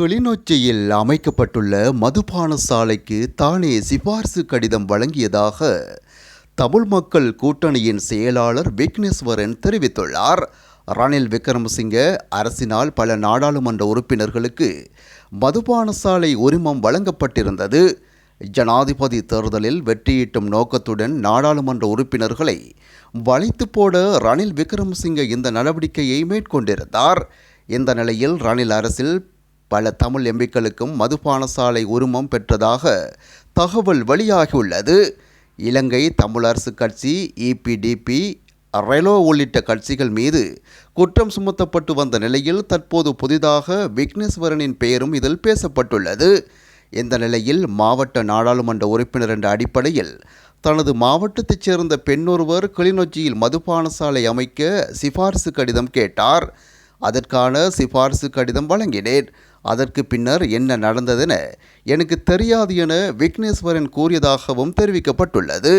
கிளிநொச்சியில் அமைக்கப்பட்டுள்ள மதுபான சாலைக்கு தானே சிபார்சு கடிதம் வழங்கியதாக தமிழ் மக்கள் கூட்டணியின் செயலாளர் விக்னேஸ்வரன் தெரிவித்துள்ளார். ரணில் விக்ரமசிங்க அரசினால் பல நாடாளுமன்ற உறுப்பினர்களுக்கு மதுபான சாலை உரிமம் வழங்கப்பட்டிருந்தது. ஜனாதிபதி தேர்தலில் வெற்றியீட்டும் நோக்கத்துடன் நாடாளுமன்ற உறுப்பினர்களை வளைத்து போட ரணில் விக்ரமசிங்க இந்த நடவடிக்கையை மேற்கொண்டிருந்தார். இந்த நிலையில் ரணில் அரசில் பல தமிழ் எம்பிக்களுக்கும் மதுபான சாலை உரிமம் பெற்றதாக தகவல் வெளியாகியுள்ளது. இலங்கை தமிழரசு கட்சி இபிடிபி ரெலோ உள்ளிட்ட கட்சிகள் மீது குற்றம் சுமத்தப்பட்டு வந்த நிலையில் தற்போது புதிதாக விக்னேஸ்வரனின் பெயரும் இதில் பேசப்பட்டுள்ளது. இந்த நிலையில் மாவட்ட நாடாளுமன்ற உறுப்பினர் என்ற அடிப்படையில் தனது மாவட்டத்தைச் சேர்ந்த பெண்ணொருவர் கிளிநொச்சியில் மதுபான சாலை அமைக்க சிபாரிசு கடிதம் கேட்டார். அதற்கான சிபார்சு கடிதம் வழங்கினேன். அதற்கு பின்னர் என்ன நடந்ததென எனக்கு தெரியாது என விக்னேஸ்வரன் கூறியதாகவும் தெரிவிக்கப்பட்டுள்ளது.